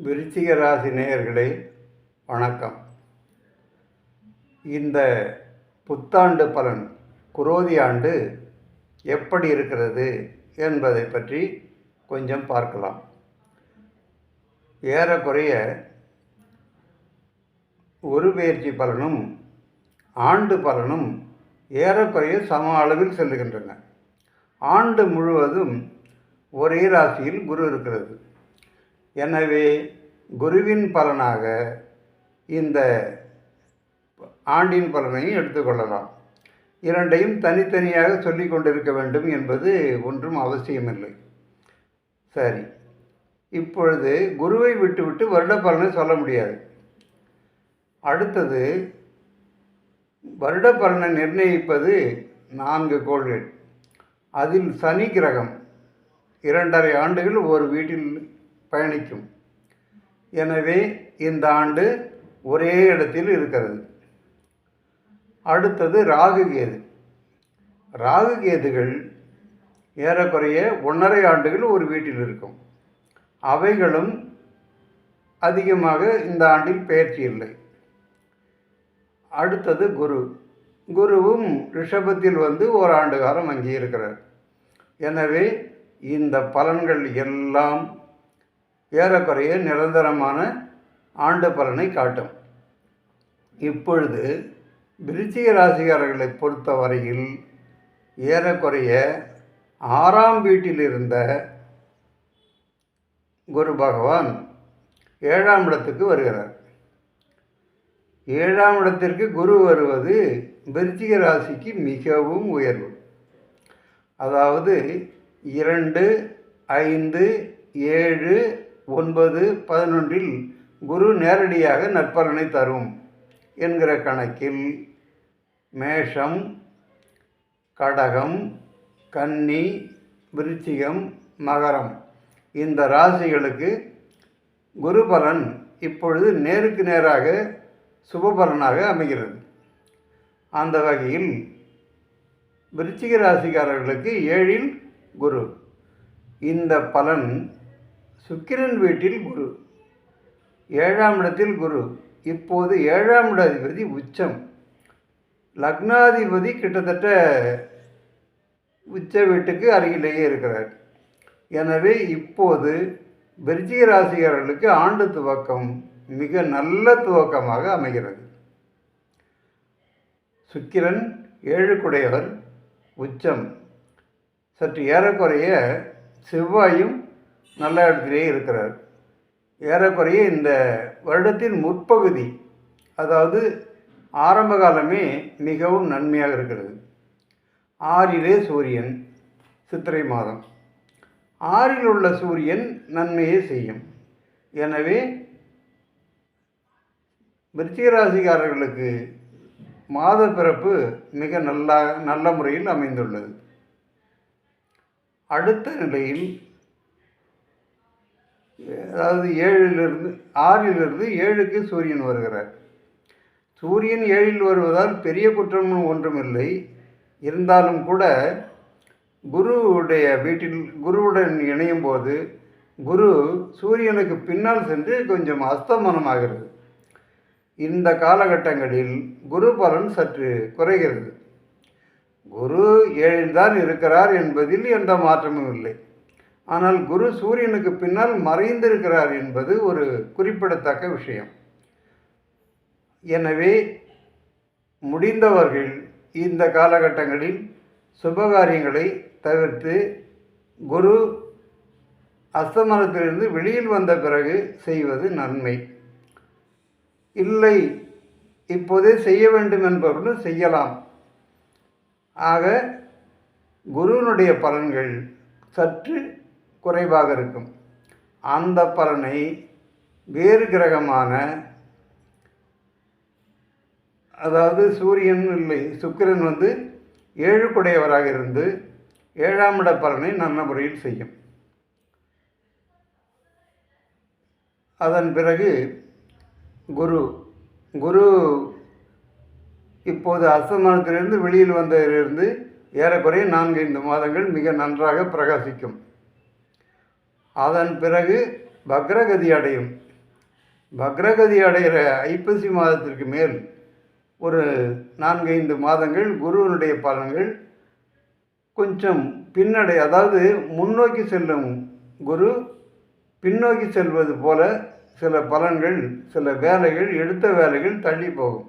விருச்சிக ராசி நேயர்களே வணக்கம். இந்த புத்தாண்டு பலன் குரோதி ஆண்டு எப்படி இருக்கிறது என்பதை பற்றி கொஞ்சம் பார்க்கலாம். ஏறக்குறைய ஒரு பயிற்சி பலனும் ஆண்டு பலனும் ஏறக்குறைய சம அளவில் செல்லுகின்றன. ஆண்டு முழுவதும் ஒரே ராசியில் குரு இருக்கிறது. எனவே குருவின் பலனாக இந்த ஆண்டின் பலனையும் எடுத்துக்கொள்ளலாம். இரண்டையும் தனித்தனியாக சொல்லிக் கொண்டிருக்க வேண்டும் என்பது ஒன்றும் அவசியமில்லை. சரி இப்பொழுது குருவை விட்டுவிட்டு வருட பலனை சொல்ல முடியாது. அடுத்தது வருட பலனை நிர்ணயிப்பது நான்கு கோள்கள். அதில் சனி கிரகம் இரண்டரை ஆண்டுகள் ஒரு வீட்டில் பயணிக்கும். எனவே இந்த ஆண்டு ஒரே இடத்தில் இருக்கிறது. அடுத்தது ராகு கேது ராகு கேதுகள் ஏறக்குறைய ஒன்றரை ஆண்டுகள் ஒரு வீட்டில் இருக்கும். அவைகளும் அதிகமாக இந்த ஆண்டில் பயிற்சி இல்லை. அடுத்தது குரு. குருவும் ரிஷபத்தில் வந்து ஓராண்டு காலம் அங்கே இருக்கிறார். எனவே இந்த பலன்கள் எல்லாம் ஏறக்குறைய நிரந்தரமான ஆண்டு பலனை காட்டும். இப்பொழுது விருச்சிக ராசிகாரர்களை பொறுத்தவரையில் ஏறக்குறைய ஆறாம் வீட்டில் இருந்த குரு பகவான் ஏழாம் இடத்துக்கு வருகிறார். ஏழாம் இடத்திற்கு குரு வருவது விருச்சிக ராசிக்கு மிகவும் உயர்வு. அதாவது இரண்டு ஐந்து ஏழு ஒன்பது பதினொன்றில் குரு நேரடியாக நற்பலனை தரும் என்கிற கணக்கில் மேஷம் கடகம் கன்னி விருச்சிகம் மகரம். இந்த ராசிகளுக்கு குரு பலன் இப்பொழுது நேருக்கு நேராக சுபபலனாக அமைகிறது. அந்த வகையில் விருச்சிக ராசிக்காரர்களுக்கு ஏழில் குரு. இந்த பலன் சுக்கிரன் வீட்டில் குரு. ஏழாம் இடத்தில் குரு. இப்போது ஏழாம் இடாதிபதி உச்சம். லக்னாதிபதி கிட்டத்தட்ட உச்ச வீட்டுக்கு அருகிலேயே இருக்கிறார். எனவே இப்போது விருச்சிக ராசிகர்களுக்கு ஆண்டு துவக்கம் மிக நல்ல துவக்கமாக அமைகிறது. சுக்கிரன் ஏழுக்குடையவர். உச்சம். சற்று ஏறக்குறைய செவ்வாயும் நல்ல இடத்திலே இருக்கிறார். ஏறக்குறைய இந்த வருடத்தின் முற்பகுதி அதாவது ஆரம்ப காலமே மிகவும் நன்மையாக இருக்கிறது. ஆறிலே சூரியன் சித்திரை மாதம். ஆறில் உள்ள சூரியன் நன்மையே செய்யும். எனவே விருச்சிகராசிக்காரர்களுக்கு மாத பிறப்பு மிக நல்லா நல்ல முறையில் அமைந்துள்ளது. அடுத்த நிலையில் அதாவது ஏழிலிருந்து ஆறிலிருந்து ஏழுக்கு சூரியன் வருகிறார். சூரியன் ஏழில் வருவதால் பெரிய குற்றம் ஒன்றுமில்லை. இருந்தாலும் கூட குருவுடைய வீட்டில் குருவுடன் இணையும் போது குரு சூரியனுக்கு பின்னால் சென்று கொஞ்சம் அஸ்தமனமாகிறது. இந்த காலகட்டங்களில் குரு பலன் சற்று குறைகிறது. குரு ஏழில்தான் இருக்கிறார் என்பதில் எந்த மாற்றமும் இல்லை. ஆனால் குரு சூரியனுக்கு பின்னால் மறைந்திருக்கிறார் என்பது ஒரு குறிப்பிடத்தக்க விஷயம். எனவே முடிந்தவர்கள் இந்த காலகட்டங்களில் சுபகாரியங்களை தவிர்த்து குரு அஸ்தமனத்திலிருந்து வெளியில் வந்த பிறகு செய்வது நன்மை. இல்லை இப்போதே செய்ய வேண்டும் என்பவர்களும் செய்யலாம். ஆக குருவினுடைய பலன்கள் சற்று குறைவாக இருக்கும். அந்த பலனை வேறு கிரகமான அதாவது சூரியன் இல்லை சுக்கிரன் வந்து ஏழு குடையவராக இருந்து ஏழாம் இட பலனை நல்ல முறையில் செய்யும். அதன் பிறகு குரு குரு இப்போது அஸ்தமானத்திலிருந்து வெளியில் வந்ததிலிருந்து ஏறக்குறைய நான்கு ஐந்து மாதங்கள் மிக நன்றாக பிரகாசிக்கும். அதன் பிறகு பக்ரகதி அடையும். பக்ரகதி அடைகிற ஐப்பசி மாதத்திற்கு மேல் ஒரு நான்கைந்து மாதங்கள் குருவனுடைய பலன்கள் கொஞ்சம் பின்னடை அதாவது முன்னோக்கி செல்லும் குரு பின்னோக்கி செல்வது போல சில பலன்கள் சில வேலைகள் எடுத்த வேலைகள் தள்ளி போகும்.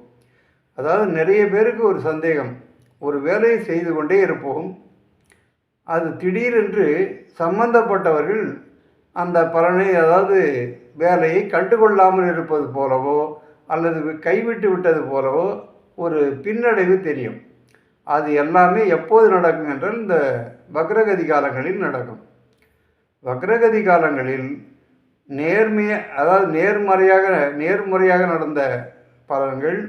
அதாவது நிறைய பேருக்கு ஒரு சந்தேகம். ஒரு வேலையை செய்து கொண்டே இருப்போம். அது திடீரென்று சம்பந்தப்பட்டவர்கள் அந்த பலனை அதாவது வேலையை கண்டுகொள்ளாமல் இருப்பது போலவோ அல்லது கைவிட்டு விட்டது போலவோ ஒரு பின்னடைவு தெரியும். அது எல்லாமே எப்போது நடக்கும் என்றால் இந்த வக்ரகதி காலங்களில் நடக்கும். வக்ரகதி காலங்களில் நேர்மைய அதாவது நேர்மறையாக நேர்முறையாக நடந்த பலன்கள்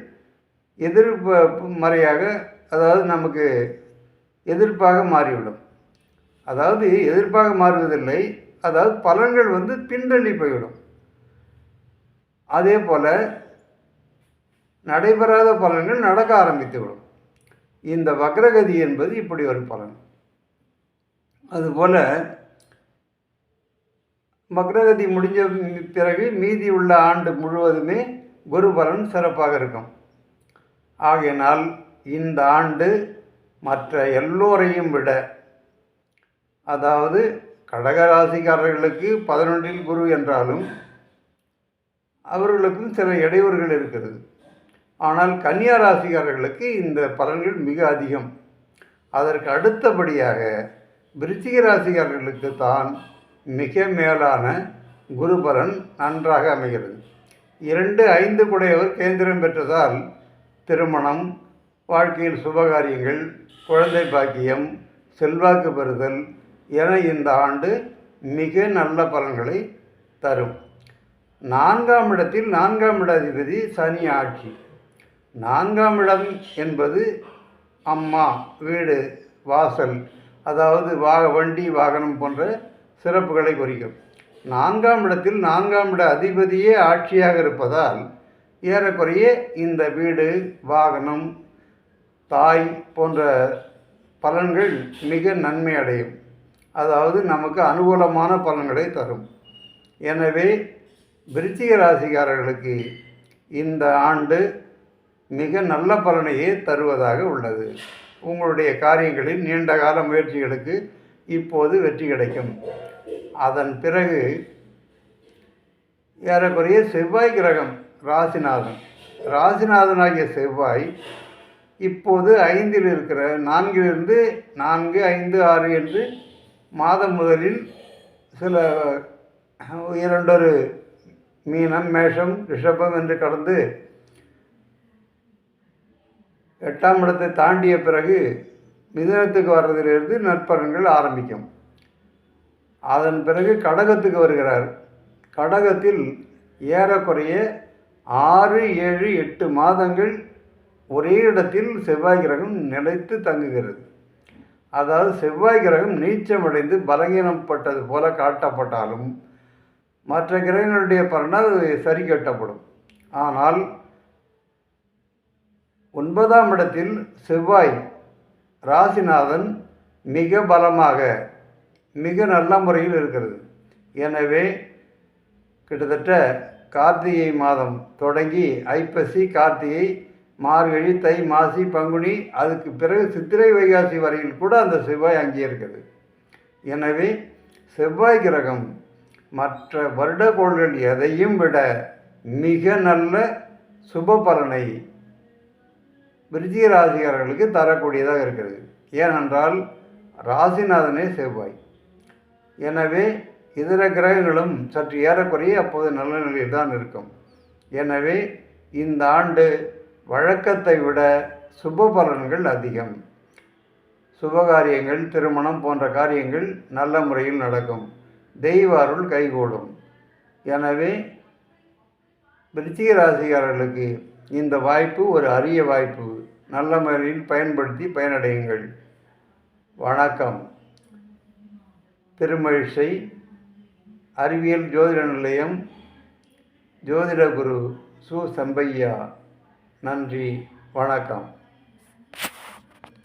எதிர்மறையாக அதாவது நமக்கு எதிர்ப்பாக மாறிவிடும். அதாவது எதிர்ப்பாக மாறுவதில்லை அதாவது பலன்கள் வந்து பின்தள்ளி போய்விடும் அதே போல் நடைபெறாத பலன்கள் நடக்க ஆரம்பித்துவிடும். இந்த வக்ரகதி என்பது இப்படி ஒரு பலன். அதுபோல் வக்ரகதி முடிஞ்ச பிறகு மீதி உள்ள ஆண்டு முழுவதுமே குரு பலன் சிறப்பாக இருக்கும். ஆகையினால் இந்த ஆண்டு மற்ற எல்லோரையும் விட அதாவது கடகராசிக்காரர்களுக்கு பதினொன்றில் குரு என்றாலும் அவர்களுக்கும் சில இடையூறுகள் இருக்கிறது. ஆனால் கன்னியா ராசிக்காரர்களுக்கு இந்த பலன்கள் மிக அதிகம். அதற்கு அடுத்தபடியாக விருச்சிக ராசிக்காரர்களுக்கு தான் மிக மேலான குரு பலன் நன்றாக அமைகிறது. இரண்டு ஐந்து குடையவர் கேந்திரம் பெற்றதால் திருமணம் வாழ்க்கையில் சுபகாரியங்கள் குழந்தை பாக்கியம் செல்வாக்கு பெறுதல் என இந்த ஆண்டு மிக நல்ல பலன்களை தரும். நான்காம் இடத்தில் நான்காம் இட அதிபதி சனி ஆட்சி. நான்காம் இடம் என்பது அம்மா வீடு வாசல் அதாவது வா வண்டி வாகனம் போன்ற சிறப்புகளை குறிக்கும். நான்காம் இடத்தில் நான்காம் இட அதிபதியே ஆட்சியாக இருப்பதால் ஏறக்குறைய இந்த வீடு வாகனம் தாய் போன்ற பலன்கள் மிக நன்மை அடையும். அதாவது நமக்கு அனுகூலமான பலன்களை தரும். எனவே விருச்சிக ராசிக்காரர்களுக்கு இந்த ஆண்டு மிக நல்ல பலனையே தருவதாக உள்ளது. உங்களுடைய காரியங்களில் நீண்ட கால முயற்சிகளுக்கு இப்போது வெற்றி கிடைக்கும். அதன் பிறகு ஏறக்குறைய செவ்வாய் கிரகம் ராசிநாதன். ராசிநாதனாகிய செவ்வாய் இப்போது ஐந்தில் இருக்கிற நான்கிலிருந்து நான்கு ஐந்து ஆறு என்று மாதம் முதலில் சில இரண்டொரு மீனம் மேஷம் ரிஷபம் என்று கடந்து எட்டாம் இடத்தை தாண்டிய பிறகு மிதனத்துக்கு வர்றதிலிருந்து நற்பலன்கள் ஆரம்பிக்கும். அதன் பிறகு கடகத்துக்கு வருகிறார். கடகத்தில் ஏறக்குறைய ஆறு ஏழு எட்டு மாதங்கள் ஒரே இடத்தில் செவ்வாய் கிரகம் நிலைத்து தங்குகிறது. அதாவது செவ்வாய் கிரகம் நீச்சமடைந்து பலகீனப்பட்டது போல காட்டப்பட்டாலும் மற்ற கிரகங்களுடைய பலனால் அது சரி கட்டப்படும். ஆனால் ஒன்பதாம் இடத்தில் செவ்வாய் ராசிநாதன் மிக பலமாக மிக நல்ல முறையில் இருக்கிறது. எனவே கிட்டத்தட்ட கார்த்திகை மாதம் தொடங்கி ஐப்பசி கார்த்திகை மார்கழி தை மாசி பங்குனி அதுக்கு பிறகு சித்திரை வைகாசி வரையில் கூட அந்த செவ்வாய் அங்கே இருக்குது. எனவே செவ்வாய் கிரகம் மற்ற வருடக்கோள்கள் எதையும் விட மிக நல்ல சுப பலனை விருச்சிக தரக்கூடியதாக இருக்கிறது. ஏனென்றால் ராசிநாதனே செவ்வாய். எனவே இதர கிரகங்களும் சற்று ஏறக்குறைய அப்போது நல்ல நிலையில் தான் இருக்கும். எனவே இந்த ஆண்டு வழக்கத்தை விட சுப பலன்கள் அதிகம். சுபகாரியங்கள் திருமணம் போன்ற காரியங்கள் நல்ல முறையில் நடக்கும். தெய்வ அருள் கைகூடும். எனவே விருச்சிக ராசிக்காரர்களுக்கு இந்த வாய்ப்பு ஒரு அரிய வாய்ப்பு. நல்ல முறையில் பயன்படுத்தி பயனடையுங்கள். வணக்கம். திருமழிசை அறிவியல் ஜோதிட நிலையம் ஜோதிட குரு சு. சம்பையா. நன்றி. வணக்கம்.